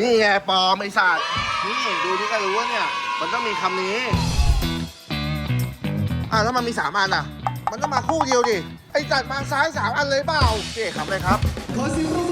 นี่ไงปลอมไอ้สัตว์นี่ดูนี่ก็รู้ว่าเนี่ย มันต้องมีคำนี้อะแล้วมันมีสามอันอะ มันต้องมาคู่เดียวดิ ไอ้จัดมาซ้ายสามอันเลยเปล่าเจ๊ครับเลยครับ ขอเสียงปรบมือ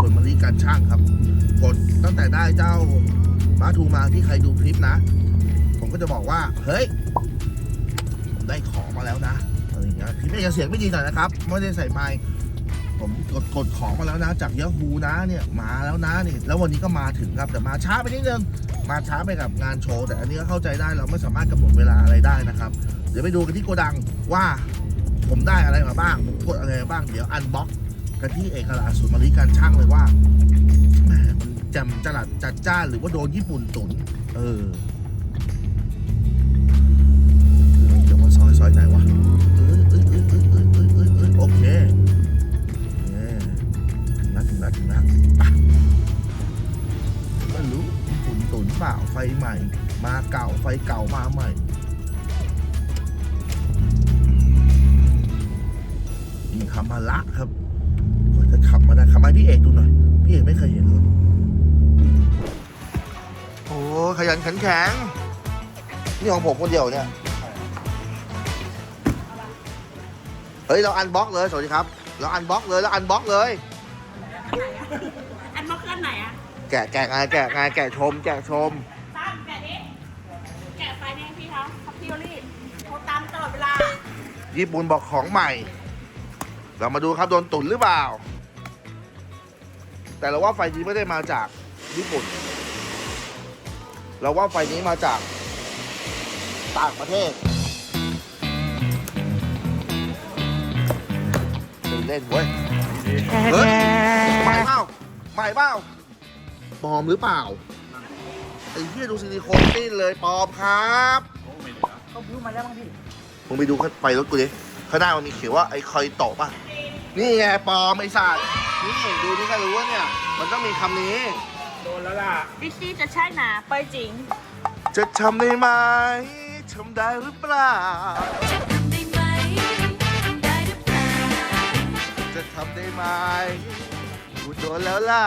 ส่วนมะลิการช่างครับ กดตั้งแต่ได้เจ้ามาทูมาที่ใครดูคลิปนะ ผมก็จะบอกว่า เฮ้ยผมได้ของมาแล้วนะอะไรอย่างเงี้ยคลิปเอกเสียงไม่ดีหน่อยนะครับ ไม่ได้ใส่ไมค์ผมกดกดของมาแล้วนะ จากย a ฮูนะเนี่ยมาแล้วนะนี่ แล้ววันนี้ก็มาถึงครับแต่มาช้าไปนิดนึงมาช้าไปกับงานโชว์แต่อันนี้ก็เข้าใจได้เราไม่สามารถกำหนดเวลาอะไรได้นะครับ เดี๋ยวไปดูกันที่โกดังว่าผมได้อะไรมาบ้างผมกดอะไรบ้างเดี๋ยวอันบ็อก กันที่เอกลาศูนย์มาริการช่างเลยว่าแหมมันแจำจัดจัดจ้านหรือว่าโดนญี่ปุ่นตุนเออ แข็ง นี่ของผมคนเดียวเนี่ย เฮ้ย เราอันบล็อกเลย สวัสดีครับ เราอันบล็อกเลยแล้วอันบล็อกเลย อันบล็อกอันไหนอะแกะแกะไงแกะไงแกะชม แกะชมตามแกะดิแกะไฟแดงพี่เขาครับพี่โอลี่โทรตามตลอดเวลา ญี่ปุ่นบอกของใหม่ เรามาดูครับโดนตุนหรือเปล่า แต่เราว่าไฟนี้ไม่ได้มาจากญี่ปุ่น เราว่าไฟนี้มาจากต่างประเทศตื่นเล่นเว้ยเฮ้ยใหม่เปล่าใหม่เปล่าปลอมหรือเปล่าไอ้เหี้ยดูซิลิโคนติ้นเลยปลอมครับเขาบิวมาแล้วมั้งพี่มึงไปดูข้างไปรถกูดิข้างหน้ามันมีเขียนว่าไอ้คอยโตะป่ะนี่ไงปลอมไอ้สัตว์นี่ดูนี่ก็รู้ว่าเนี่ย มันต้องมีคำนี้ ดิซี่จะใช่หนาไปจริงจะทำได้ไหมทำได้หรือเปล่าจะทำได้ไหมทำได้หรือเปล่า จะทำได้ไหมกูโดนแล้วล่ะ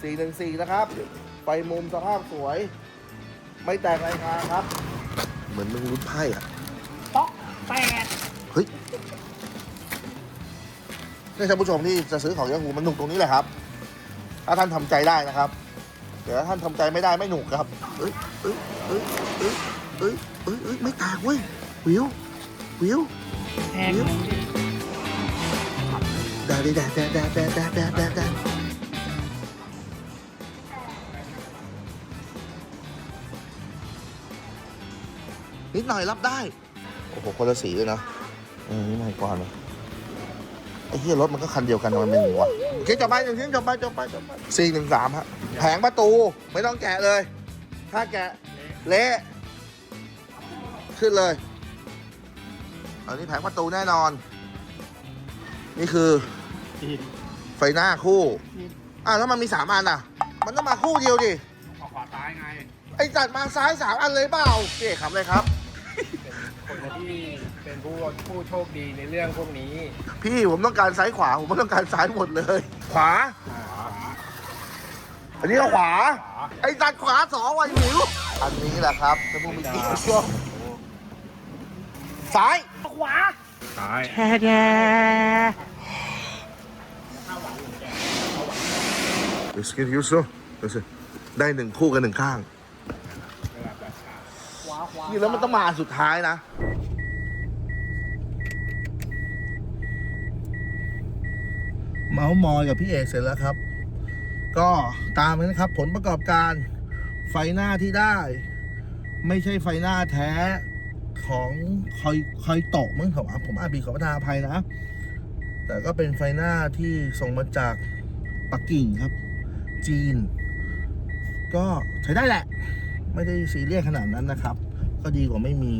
สี่หนึ่งสี่นะครับ ไปมุมสภาพสวย ไม่แตกรายงานครับ เหมือนมึงรุ้นไพ่อะป๊อกแปดเฮ้ย นี่ท่านผู้ชมที่จะซื้อของยาหูมันหนุกตรงนี้แหละครับ ถ้าท่านทำใจได้นะครับ เดี๋ยวถ้าท่านทำใจไม่ได้ไม่หนุกครับเอ้ยเอ้ยเอ้ยเอ้ยเอ้ยเอ้ยเอ้ยไม่แตกเว้ยวิววิวแพงแดดแดดแดดแดดแดดแดดแดดแดดแดดนิดหน่อยรับได้ โอ้โหคนละสีเลยนะเออนี่ใหม่กว่าเนอะ ไอ้เหี้ยรถมันก็คันเดียวกันทำไมมันหนึ่งวะโอเคจบไปหนึ่งทิ้งจบไปจบไปจบไปสี่หนึ่งสามฮะแผงประตูไม่ต้องแกะเลย ถ้าแกะเละขึ้นเลยอันนี้แผงประตูแน่นอน นี่คือไฟหน้าคู่อะแล้วมันมีสามอันอะ มันต้องมาคู่เดียวดิออกขวาซ้ายไงไอ้จัดมาซ้ายสามอันเลยเปล่าพี่เอกครับเลยครับคน ที่เป็นผู้ผู้โชคดีในเรื่องพวกนี้ พี่ผมต้องการซ้ายขวา ผมไม่ต้องการซ้ายหมดเลย ขวา อันนี้ก็ขวา ไอ้จัดขวาสองวันหิวอันนี้แหละครับจะพูดไม่ดีช่วงซ้ายขวาซ้ายเดี๋ยวสกินฮิวส์เดี๋ยวสิได้หนึ่งคู่กันหนึ่งข้างนี่แล้วมันต้องมาอันสุดท้ายนะ เมาส์มอยกับพี่เอกเสร็จแล้วครับ ก็ตามนั้นนะครับ ผลประกอบการไฟหน้าที่ได้ ไม่ใช่ไฟหน้าแท้ของคอยคอยตะมั้งผมผมอาบีขอประทานอภัยนะ แต่ก็เป็นไฟหน้าที่ส่งมาจากปักกิ่งครับ จีน ก็ใช้ได้แหละ ไม่ได้ซีเรียสขนาดนั้นนะครับ ก็ดีกว่าไม่มี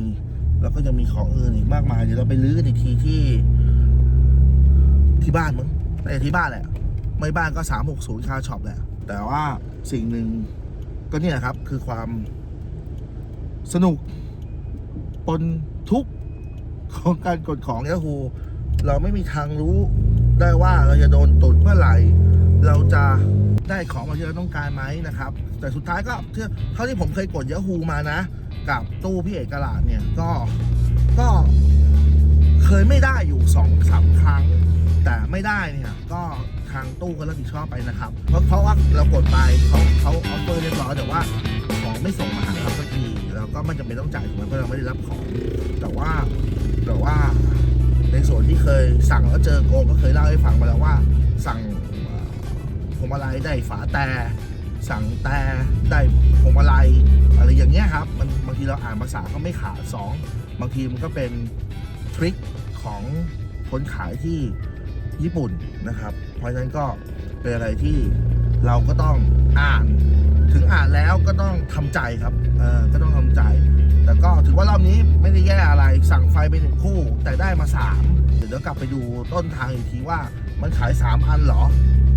แล้วก็ยังมีของอื่นอีกมากมาย เดี๋ยวเราไปลื้อกันอีกทีที่ที่บ้านมั้ง แต่ที่บ้านแหละไม่บ้านก็ 360 คาช็อปแหละ แต่ว่าสิ่งหนึ่งก็เนี่ยครับคือความสนุกปนทุกของการกดของย a ฮูเราไม่มีทางรู้ได้ว่าเราจะโดนตุดเมื่อไหร่ เราจะได้ของมาที่เราต้องการไหมนะครับ แต่สุดท้ายก็เท่าที่ผมเคยกดย a ฮูมานะ กับตู้พี่เอกลาดเนี่ยก็ก็เคยไม่ได้อยู่สองสามครั้ง แต่ไม่ได้เนี่ยก็ทางตู้ก็รับผิดชอบไปนะครับ เพราะเพราะว่าเรากดไปเขาเขาออฟเฟอร์เรียบร้อยแต่ว่าของไม่ส่งมาหาเราสักทีเราก็ไม่จำเป็นต้องจ่ายถูกไหมเพราะเราไม่ได้รับของ แต่ว่าแต่ว่าในส่วนที่เคยสั่งแล้วเจอโกงก็เคยเล่าให้ฟังมาแล้วว่า สั่งเอ่อพวงมาลัยได้ฝาแต่สั่งแต่ได้พวงมาลัยอะไรอย่างเงี้ยครับมันบางทีเราอ่านภาษาก็ไม่ขาดสองบางทีมันก็เป็นทริคของคนขายที่ ญี่ปุ่นนะครับ เพราะฉะนั้นก็เป็นอะไรที่เราก็ต้องอ่านถึงอ่านแล้วก็ต้องทำใจครับเออก็ต้องทำใจ แต่ก็ถือว่ารอบนี้ไม่ได้แย่อะไรสั่งไฟไปหนึ่งคู่ แต่ได้มาสามเดี๋ยวเดี๋ยวกลับไปดูต้นทางอีกทีว่ามันขายสามอันเหรอ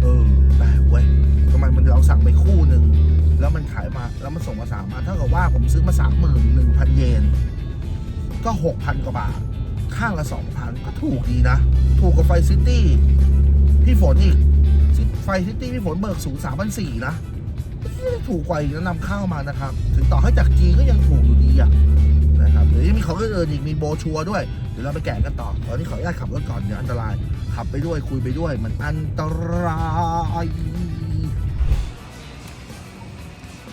เออแปลกเว้ยทำไมมันเราสั่งไปคู่หนึ่งแล้วมันขายมาแล้วมันส่งมาสามอันเท่ากับว่าผมซื้อมาสามหมื่นหนึ่งพันเยนก็หกพันกว่าบาท ข้างละสองพันก็ถูกดีนะ ถูกกว่าไฟซิตี้ พี่ฝนอีก ไฟซิตี้พี่ฝนเบิกสูงสามพันสี่นะ ถูกกว่าอีกแล้วนำเข้ามานะครับ ถึงต่อให้จากจีนก็ยังถูกอยู่ดีอะนะครับเดี๋ยวยังมีของอื่นๆอีกมีโบชัวร์ด้วย เดี๋ยวเราไปแกะกันต่อ ตอนนี้ขออนุญาตขับรถก่อนเดี๋ยวอันตราย ขับไปด้วยคุยไปด้วย มันอันตราย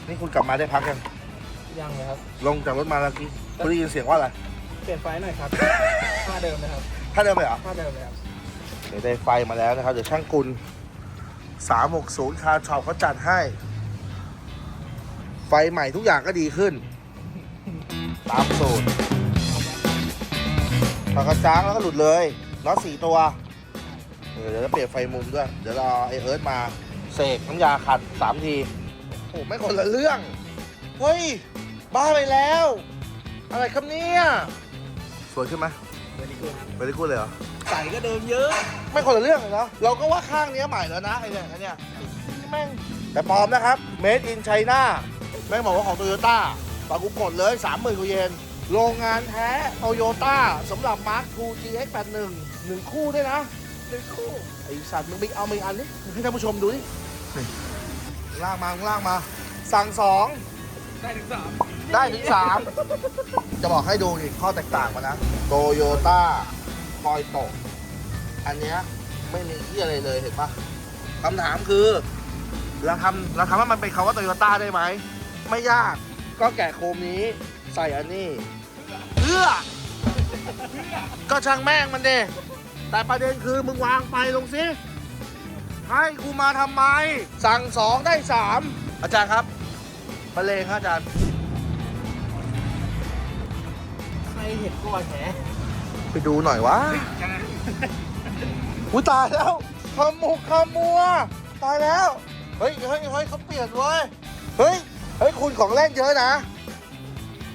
นี่คุณกลับมาได้พักยังยังเลยครับ ลงจากรถมาเมื่อกี้คุณได้ยินเสียงว่าอะไร เปลี่ยนไฟหน่อยครับท่าเดิมนะครับถ้าเดินไปเหรอท่าเดิมเลยครับ เดี๋ยวได้ไฟมาแล้วนะครับ เดี๋ยวช่างกุล360 คาร์ช็อปเขาจัดให้ ไฟใหม่ทุกอย่างก็ดีขึ้น ตามสูตรพอกระจ้างแล้วก็หลุดเลยน็อตสี่ตัวเออเดี๋ยวจะเปลี่ยนไฟมุมด้วย เดี๋ยวรอไอเอิร์ธมา เสกน้ำยาขัดสามที โอ้ไม่คนละเรื่อง เฮ้ย บ้าไปแล้ว อะไรครับเนี่ย สวยขึ้นไหมเดี๋ยวนี้คือไม่ได้พูดเลยเหรอ ใส่ก็เดิมเยอะ ไม่คนละเรื่องเลยเนาะเราก็ว่าข้างเนี้ยใหม่แล้วนะไอเนี่ยไอเนี่ยแม่งแต่ปลอมนะครับ made in China แม่งบอกว่าของโตโยต้าปากุกดเลย30,000กว่าเยน โรงงานแท้โตโยต้าสำหรับ Mark II GX81 หนึ่งคู่ด้วยนะหนึ่งคู่ ไอสัตว์มึงไปเอามาอีกอันนี้ให้ท่านผู้ชมดูดินี่ลากมามึงลากมา สั่งสองได้ถึงสาม ได้ถึงสามจะบอกให้ดูอีกข้อแตกต่างมานะโตโยต้าคอยโตอันเนี้ยไม่มีที่อะไรเลยเห็นปะคำถามคือ เราทำเราทำให้มันเป็นคำว่าโตโยต้าได้ไหม ไม่ยากก็แกะโคมนี้ ใส่อันนี้เพื่อก็ช่างแม่งมันเดแต่ประเด็นคือมึงวางไปลงสิให้กูมาทำไม สั่งสองได้สามอาจารย์ครับบรรเลงครับอาจารย์ เห็นก่อนแหไปดูหน่อยวะอุ้ยตายแล้วขมุกขมัว ตายแล้ว เฮ้ยเฮ้ยเฮ้ยเขาเปลี่ยนเว้ย เฮ้ย เฮ้ย คุณของเล่นเยอะนะ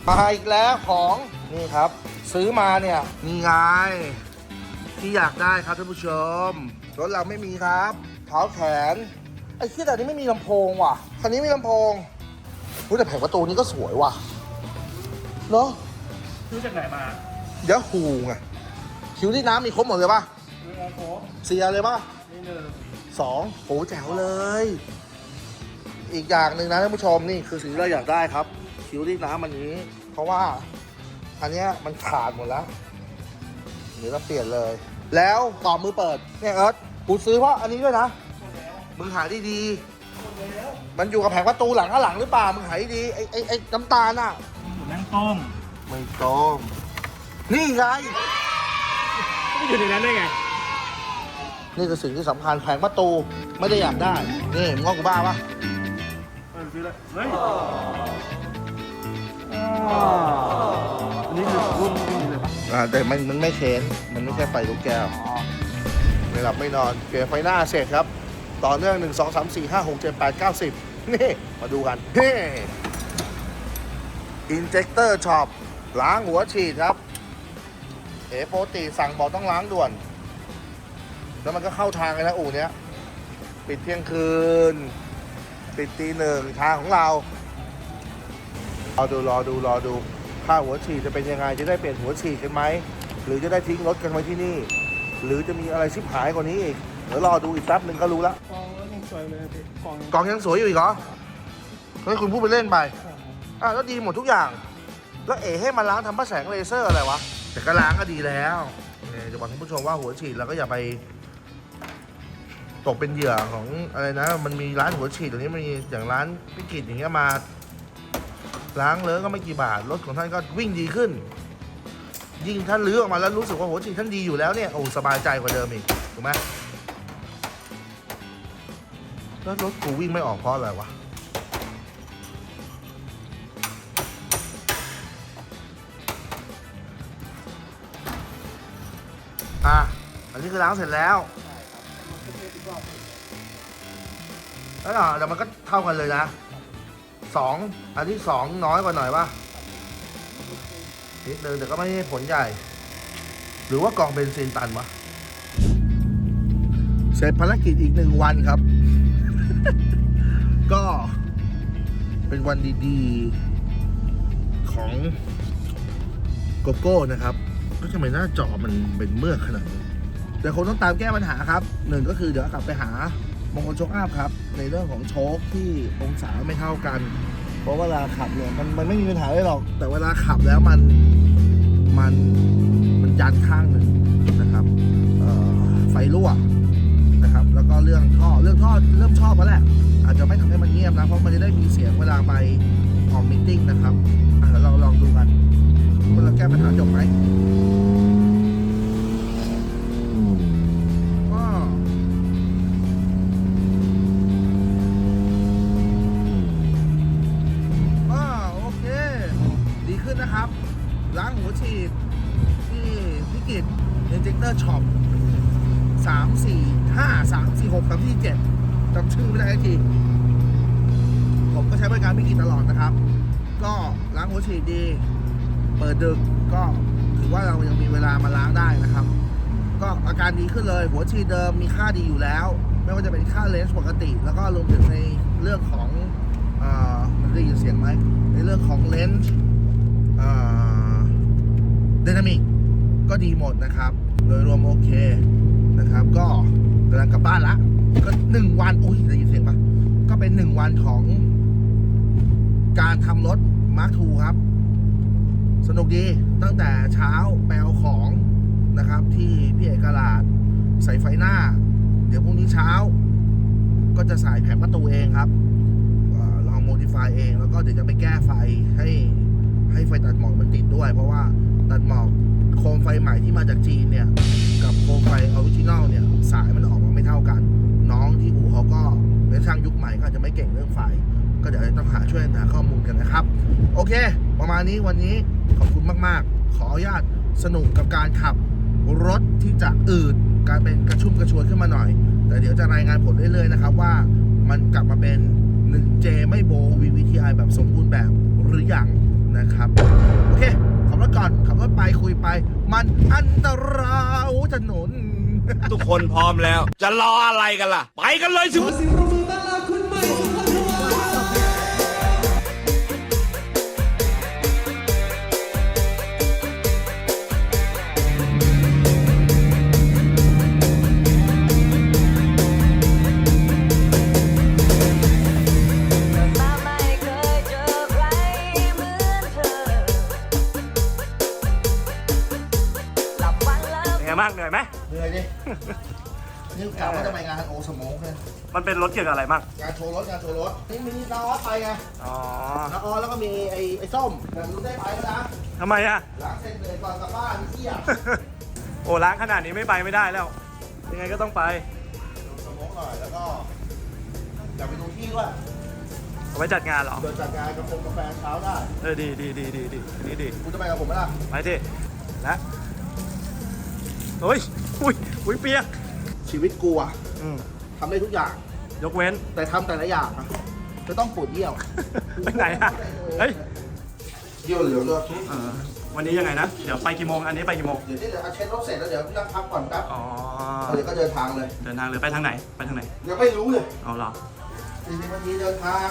มาอีกแล้วของ นี่ครับ ซื้อมาเนี่ย นี่ไง ที่อยากได้ครับท่านผู้ชม รถเราไม่มีครับเท้าแขน ไอ้ที่แต่นี้ไม่มีลำโพงว่ะ คันนี้มีลำโพงอุ้ยแต่แผงประตูนี้ก็สวยว่ะ เนาะ รู้จากไหนมายะฮูไงคิวที่น้ำมีครบหมดเลยป่ะดูโอ้โหเสียเลยป่ะนี่หนึ่งสองโหแจ๋วเลย อีกอย่างหนึ่งนะท่านผู้ชมนี่คือสิ่งที่เราอยากได้ครับ คิวที่น้ำอันนี้ เพราะว่า อันเนี้ยมันขาดหมดแล้วเดี๋ยวเราเปลี่ยนเลย แล้วต่อมือเปิดเนี่ยเอิร์ธกูซื้อเพราะอันนี้ด้วยนะมึงหาดีๆมันอยู่กับแผงประตูหลังข้างหลังหรือเปล่ามึงหาดีๆไอ้ไอ้ไอ้น้ำตาลน่ะอยู่นั่งต้ม ไม่ต้มนี่ไงไม่อยู่ในนั้นได้ไง นี่คือสิ่งที่สำคัญแผงประตูไม่ได้อยากได้ นี่มึงว่ากูบ้าปะเออซื้อเลยเฮ้ยอันนี้คือรุ่นนี้เลยปะอ่าแต่มันมันไม่เค้นมันไม่ใช่ไฟลูกแก้ว ไม่หลับไม่นอนเปลี่ยนไฟหน้าเสร็จครับ ต่อเนื่อง 1 2 3 4 5 6 7 8 9 10 นี่ มาดูกันเฮ้อินเจคเตอร์ช็อป ล้างหัวฉีดครับ เอ๋ปกติสั่งบอกต้องล้างด่วน แล้วมันก็เข้าทางเลยนะอู่เนี้ย ปิดเที่ยงคืน ปิดตีหนึ่งทางของเรา รอดูรอดูรอดูค่าหัวฉีดจะเป็นยังไง จะได้เปลี่ยนหัวฉีดกันไหม หรือจะได้ทิ้งรถกันไว้ที่นี่ หรือจะมีอะไรชิบหายกว่านี้อีก เดี๋ยวรอดูอีกแป๊บหนึ่งก็รู้ละ กองก็ยังสวยเลยพี่กองกล่องยังสวยอยู่อีกเหรอเฮ้ยคุณพูดไปเล่นไป อะแล้วดีหมดทุกอย่าง แล้วเอ๋ให้มาล้างทำพระแสงเลเซอร์อะไรวะ แต่ก็ล้างก็ดีแล้วเนี่ยจะบอกท่านผู้ชมว่าหัวฉีดเราก็อย่าไป ตกเป็นเหยื่อของอะไรนะ มันมีร้านหัวฉีดตัวนี้มันมีอย่างร้านพิกิตอย่างเงี้ยมา ล้างเลอะก็ไม่กี่บาทรถของท่านก็วิ่งดีขึ้น ยิ่งท่านลื้อออกมาแล้วรู้สึกว่าหัวฉีดท่านดีอยู่แล้วเนี่ยโอ้สบายใจกว่าเดิมอีกถูกไหมแล้วรถกูวิ่งไม่ออกเพราะอะไรวะ อันนี้คือล้างเสร็จแล้วแล้วอะแต่มันก็เท่ากันเลยนะสองอันที่สองน้อยกว่าหน่อยป่ะนิดนึงแต่ก็ไม่ใช่ผลใหญ่ หรือว่ากล่องเบนซินตันวะเสร็จภารกิจอีกหนึ่งวันครับ ก็เป็นวันดีๆ ของโกโก้นะครับ ก็ทำไมหน้าจอมันเป็นเมือกขนาดนี้ เดี๋ยวคงต้องตามแก้ปัญหาครับหนึ่งก็คือเดี๋ยวกลับไปหามงคลโชคอัพครับ ในเรื่องของโชคที่องศาไม่เท่ากัน เพราะเวลาขับเนี่ยมันมันไม่มีปัญหาเลยหรอก แต่เวลาขับแล้วมันมันมันยันข้างหนึ่งนะครับไฟรั่วนะครับ แล้วก็เรื่องท่อเรื่องท่อเริ่มชอบแล้วแหละ อาจจะไม่ทำให้มันเงียบนะ เพราะมันจะได้มีเสียงเวลาไปออกมิทติ้งนะครับเดี๋ยวเราลองดูกันว่าเราแก้ปัญหาจบไหม ขึ้นนะครับล้างหัวฉีดที่พิกิตเอนเจคเตอร์ช็อปสามสี่ห้าสามสี่หกสามสี่เจ็ดจำชื่อไม่ได้ที ผมก็ใช้บริการพิกิตตลอดนะครับ ก็ล้างหัวฉีดดี เปิดดึกก็ถือว่าเรายังมีเวลามาล้างได้นะครับ ก็อาการดีขึ้นเลย หัวฉีดเดิมมีค่าดีอยู่แล้ว ไม่ว่าจะเป็นค่าเลนส์ปกติ แล้วก็รวมถึงในเรื่องของเออมันได้ยินเสียงไหมในเรื่องของเลนส์ เดนามิกก็ดีหมดนะครับ โดยรวมโอเคนะครับ ก็กำลังกลับบ้านละ ก็หนึ่งวันโอ้ยได้ยินเสียงปะก็เป็นหนึ่งวันของการทำรถมาร์คทูครับ สนุกดีตั้งแต่เช้าแปลของนะครับ ที่พี่เอกลาดใส่ไฟหน้า เดี๋ยวพรุ่งนี้เช้า ก็จะใส่แผงประตูเองครับอลองโมดิฟายเอง แล้วก็เดี๋ยวจะไปแก้ไฟให้ ให้ไฟตัดหมอกมันติดด้วย เพราะว่าตัดหมอกโคมไฟใหม่ที่มาจากจีนเนี่ย กับโคมไฟออริจินอลเนี่ย สายมันออกมาไม่เท่ากัน น้องที่อู่เขาก็เป็นช่างยุคใหม่ก็อาจจะไม่เก่งเรื่องไฟก็เดี๋ยวต้องหาช่วยหาข้อมูลกันนะครับ โอเค ประมาณนี้วันนี้ขอบคุณมากๆ ขออนุญาตสนุกกับการขับรถที่จะอืดการเป็นกระชุ่มกระชวยขึ้นมาหน่อย แต่เดี๋ยวจะรายงานผลเรื่อยๆนะครับว่ามันกลับมาเป็น 1J ไม่โบ VVTi แบบสมบูรณ์แบบหรือยัง นะครับโอเคขับรถก่อนขับรถไปคุยไป มันอันตรายโอ้ถนน ทุกคนพร้อมแล้ว จะรออะไรกันล่ะ ไปกันเลยสิ นื่อยดินี่กล่าวว่าจะไปงานโอสโมกเลยมันเป็นรถเกี่ยวกับอะไรบ้างงานโชว์รถงานโชว์รถนี่มีน้าออสไปไงอ๋อน้าออสแล้วก็มีไอ้ไอ้ส้มแต่รู้ได้ไปแล้วนะทำไมอะล้างเสร็จเลยก่อนกลับบ้านเที่ยโอ้ล้างขนาดนี้ไม่ไปไม่ได้แล้ว ยังไงก็ต้องไปดูสโมกหน่อยแล้วก็อยากไปดูที่ด้วยเอาไว้จัดงานเหรอเดินจัดงานกาแฟกาแฟเช้าได้ เออดีดีดีดีดีอันนี้ดีคุณจะไปกับผมไหมล่ะไปดิและ โอ้ย อุ้ย อุ้ยเปียก ชีวิตกูอะอืมทำได้ทุกอย่าง ยกเว้น แต่ทำแต่ละอย่างอะจะต้องปวดเยี่ยวไปไหนอะเฮ้ย เยี่ยวเหลืองด้วยเออวันนี้ยังไงนะ เดี๋ยวไปกี่โมง อันนี้ไปกี่โมง เดี๋ยวนี่เดี๋ยวเอาเช็ดรถเสร็จแล้วเดี๋ยวนั่งพักก่อนแป๊บอ๋อ เดี๋ยวก็เดินทางเลยเดินทางหรือไปทางไหน ไปทางไหน ยังไม่รู้เลยเอาเหรอสี่สิบนาทีเดินทาง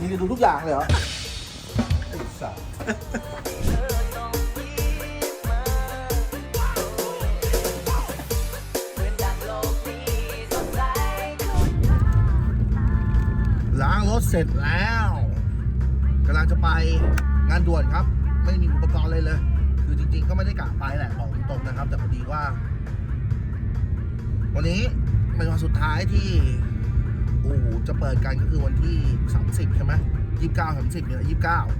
นี่ดูทุกอย่างเลยเหรอไอ้สัส เสร็จแล้วกำลังจะไปงานด่วนครับ ไม่มีอุปกรณ์เลยเลย คือจริงๆก็ไม่ได้กะไปแหละบอกตรงๆนะครับ แต่พอดีว่า วันนี้เป็นวันสุดท้ายที่อู่จะเปิดกันก็คือวันที่ 30 ใช่ไหม29 30เก้าสามสิบเนี่ย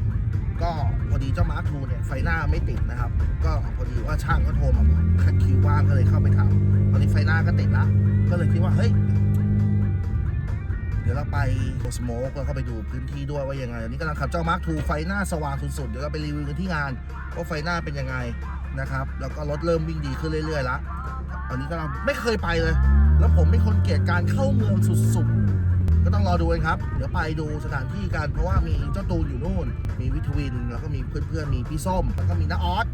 29ก็พอดีเจ้ามาร์คทูเนี่ยไฟหน้าไม่ติดนะครับ ก็พอดีว่าช่างก็โทรมาคัดคิวว่างก็เลยเข้าไปทำตอนนี้ไฟหน้าก็ติดละก็เลยคิดว่าเฮ้ย ดี๋ยวเราไปสโมกแล้วก็ไปดูพื้นที่ด้วยว่ายังไงอันนี้กำลังขับเจ้ามาร์คทูไฟหน้าสว่างสุดๆเดี๋ยวเราไปรีวิวกันที่งานว่าไฟหน้าเป็นยังไงนะครับ แล้วก็รถเริ่มวิ่งดีขึ้นเรื่อยๆละอันนี้ก็เราไม่เคยไปเลย แล้วผมเป็นคนเกลียดการเข้าเมืองสุดๆ ก็ต้องรอดูกันครับ เดี๋ยวไปดูสถานที่กันเพราะว่ามีเจ้าตูนอยู่นู่น มีวิทวิน แล้วก็มีเพื่อนๆ มีพี่ส้ม แล้วก็มีน้าออส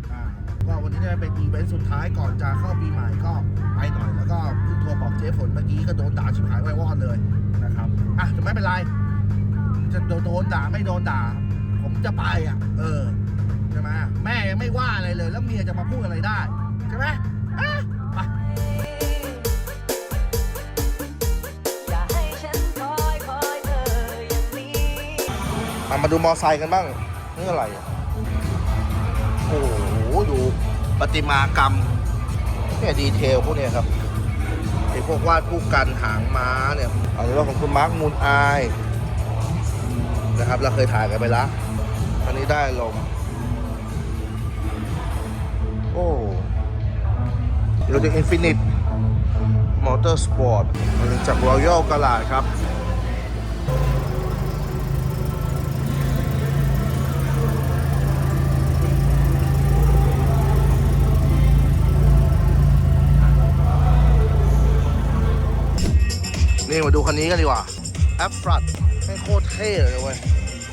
ก็วันนี้จะเป็นอีเวนต์สุดท้ายก่อนจะเข้าปีใหม่ก็ไปหน่อย แล้วก็เพิ่งโทรบอกเจ๊ฝนเมื่อกี้ก็โดนด่าชิบหายไว้วอดเลย นะครับอะแต่ไม่เป็นไร จะโดนด่าไม่โดนด่า ผมจะไปอะ เออใช่ไหมแม่ยังไม่ว่าอะไรเลย แล้วเมียจะมาพูดอะไรได้ใช่ไหมอะไปอย่าให้ฉันคอยคอยเธออย่างนี้อะมาดูมอไซค์กันบ้าง นี่อะไรอะโอ้โห ดูประติมากรรมเนี่ยดีเทลพวกเนี้ยครับไอ้พวกวาดผู้กันหางม้าเนี่ยอันนี้ว่าของคุณมาร์คมูนอยนะครับ เราเคยถ่ายกันไปแล้วอันนี้ได้ลม โอ้เราจะอินฟินิตมอเตอร์สปอร์ตมาจากรอยัลกาลาดครับ นี่มาดูคันนี้กันดีกว่าแอปฟรัดแม่งโคตรเท่เลยเว้ย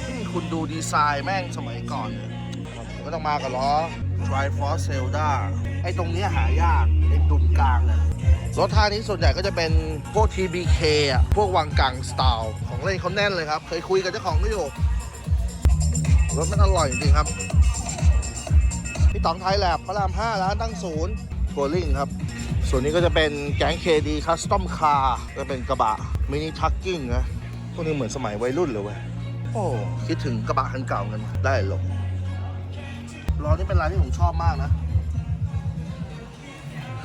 นี่คุณดูดีไซน์แม่งสมัยก่อนก็ต้องมากับล้อ Triforce Zelda ไอ้ตรงเนี้ยหายากไอ้ดุมกลางเนี่ยรถท่านี้ส่วนใหญ่ก็จะเป็นพวก TBK อะ พวกวังกังสไตล์ของเล่นเขาแน่นเลยครับ เคยคุยกับเจ้าของก็อยู่รถมันอร่อยจริงครับ พี่ต๋องไทยแลบพระราม5ร้านตั้งศูนย์โกลิงครับ ส่วนนี้ก็จะเป็นแก๊ง KD Custom Car ก็เป็นกระบะมินิทักกิ้งนะพวกนี้เหมือนสมัยวัยรุ่นเลยเว้ยโอ้คิดถึงกระบะคันเก่ากันได้หรอกล้อนี่เป็นลายที่ผมชอบมากนะ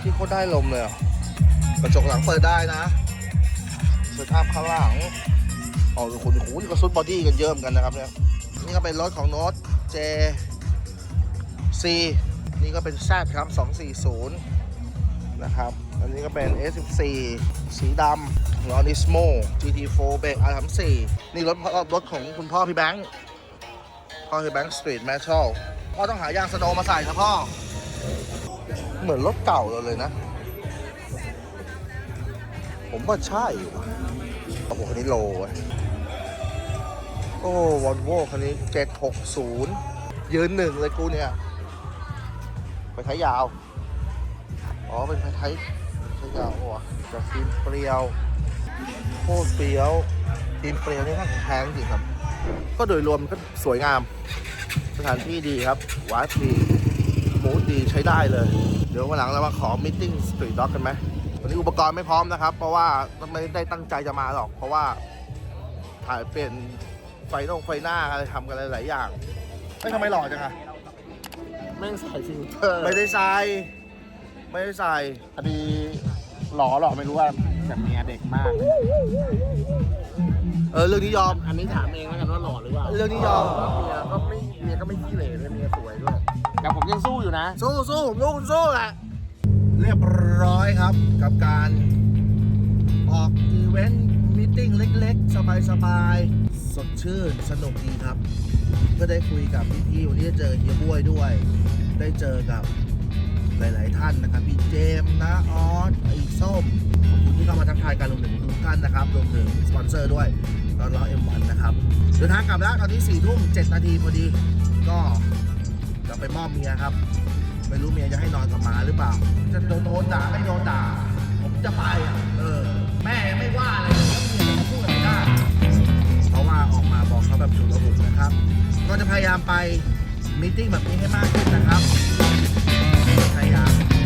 ที่โคตรได้ลมเลยกระจกหลังเปิดได้นะเสื้อทับข้างหลังอ๋อคุณโอ้โหนี่ก็ซุดบอดี้กันเยิ่มกันนะครับเนี่ยนี่ก็เป็นรถของโน้ต J C นี่ก็เป็น Z ครับ 240 นะครับ อันนี้ก็เป็น S14 สีดำลอนิสโม GT4 เบรก R34 นี่รถรถของคุณพ่อพี่แบงค์พ่อพี่แบงค์สตรีทแมชชัลพ่อต้องหายางสโนมาใส่ครับพ่อ เหมือนรถเก่าเราเลยนะ ผมว่าใช่ว่ะโอ้โหคันนี้โลเว้ยโอ้วอลโว่คันนี้ 760 ยืนหนึ่งเลยกูเนี่ย ไปท้ายยาว อ๋อ เป็นไฟไทยไฟยาววะจากฟิล์มเปรียว โคตรเปรียวฟิล์มเปรียวนี่ค่อนข้างแพงจริงครับ ก็โดยรวมก็สวยงาม สถานที่ดีครับวาดีมูดดีใช้ได้เลย เดี๋ยววันหลังเรามาขอมิทติ้งสตรีทด็อกกันไหมวันนี้อุปกรณ์ไม่พร้อมนะครับ เพราะว่าไม่ได้ตั้งใจจะมาหรอก เพราะว่าถ่ายเป็นไฟนงไฟหน้าอะไรทำกันหลายๆอย่างไม่ทำไมหล่อจังอะแม่งใส่ฟิลเตอร์ไม่ได้ใส่ ไม่ได้ใส่พอดีหล่อหรอไม่รู้ว่าแต่เมียเด็กมาก เออเรื่องนี้ยอม อันนี้ถามเองแล้วกันว่าหล่อหรือเปล่าเรื่องนี้ยอมเมียก็ไม่เมียก็ไม่ขี้เหร่เลยเมียสวยด้วย แต่ผมยังสู้อยู่นะ สู้สู้ผมรู้คุณสู้แหละเรียบร้อยครับกับการออกอีเวนต์มิทติ้งเล็กๆ สบายๆ สดชื่น สนุกดีครับ ก็ได้คุยกับพี่ๆวันนี้ได้เจอเฮียบ้วยด้วย ได้เจอกับ หลาย ๆ ท่านนะครับพี่เจมส์นะออสไอ้ส้มขอบคุณที่เข้ามาทักทายกันรวมถึงทุกท่านนะครับรวมถึงสปอนเซอร์ด้วยตอนล้อเอ็มวันนะครับเดินทางกลับแล้วตอนนี้สี่ทุ่มเจ็ดนาทีพอดี ก็จะไปมอบเมียครับ ไม่รู้เมียจะให้นอนกับหมาหรือเปล่า จะโดนโดนด่าไม่โดนด่า ผมจะไปอะเออ แม่ไม่ว่าอะไรเลยแล้วเมียจะมาพูดอะไรได้เพราะว่าออกมาบอกเขาแบบฉุกระหุกนะครับ ก็จะพยายามไปมีติ้งแบบนี้ให้มากขึ้นนะครับ 可以。